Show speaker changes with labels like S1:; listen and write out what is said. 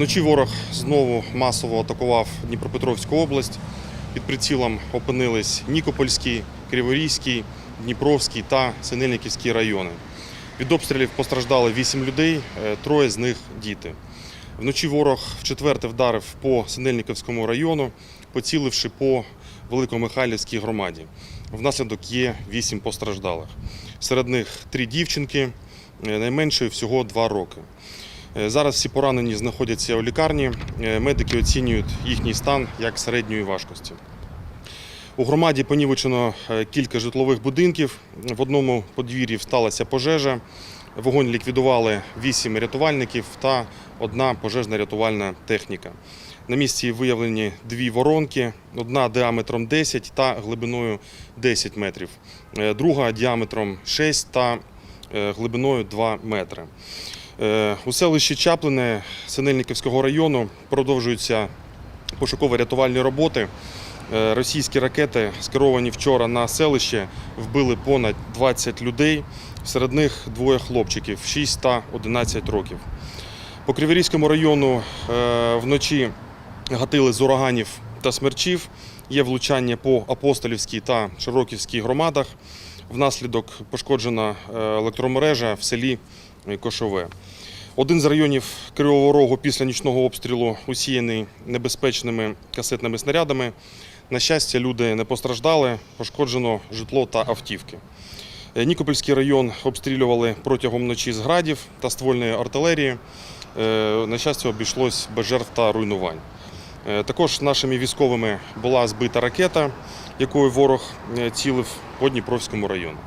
S1: Вночі ворог знову масово атакував Дніпропетровську область. Під прицілом опинились Нікопольський, Криворізький, Дніпровський та Синельниківський райони. Від обстрілів постраждали 8 людей, е, троє з них діти. Вночі ворог вчетверте вдарив по Синельниківському району, поціливши по Великомихайлівській громаді. Внаслідок є 8 постраждалих. Серед них три дівчинки, е, найменшої всього 2 роки. Е, Зараз всі поранені знаходяться у лікарні. Е, Медики оцінюють їхній стан як середньої важкості. У громаді понівечено е, кілька житлових будинків. В одному подвір'ї сталася пожежа. Вогонь ліквідували вісім рятувальників та одна пожежна рятувальна техніка. На місці виявлені дві воронки, одна діаметром 10 та глибиною 10 метрів, друга діаметром 6 та глибиною 2 метри. Е, У селищі Чаплине Синельниківського району продовжуються пошуково-рятувальні роботи. Е, Російські ракети, скеровані вчора на селище, вбили понад 20 людей. Серед них двоє хлопчиків 6 та 11 років. По Криворізькому району е, вночі гатили з ураганів та смерчів. Є влучання по Апостолівській та Широківській громадах. Внаслідок пошкоджена електромережа в селі Кошове. Один з районів Кривого Рогу після нічного обстрілу усіяний небезпечними касетними снарядами. На щастя, люди не постраждали, пошкоджено житло та автівки. Е, Нікопольський район обстрілювали протягом ночі з градів та ствольної артилерії. Е, На щастя, обійшлось без жертв та руйнувань. Е, Також нашими військовими була збита ракета, якою ворог е, цілив по Дніпровському району.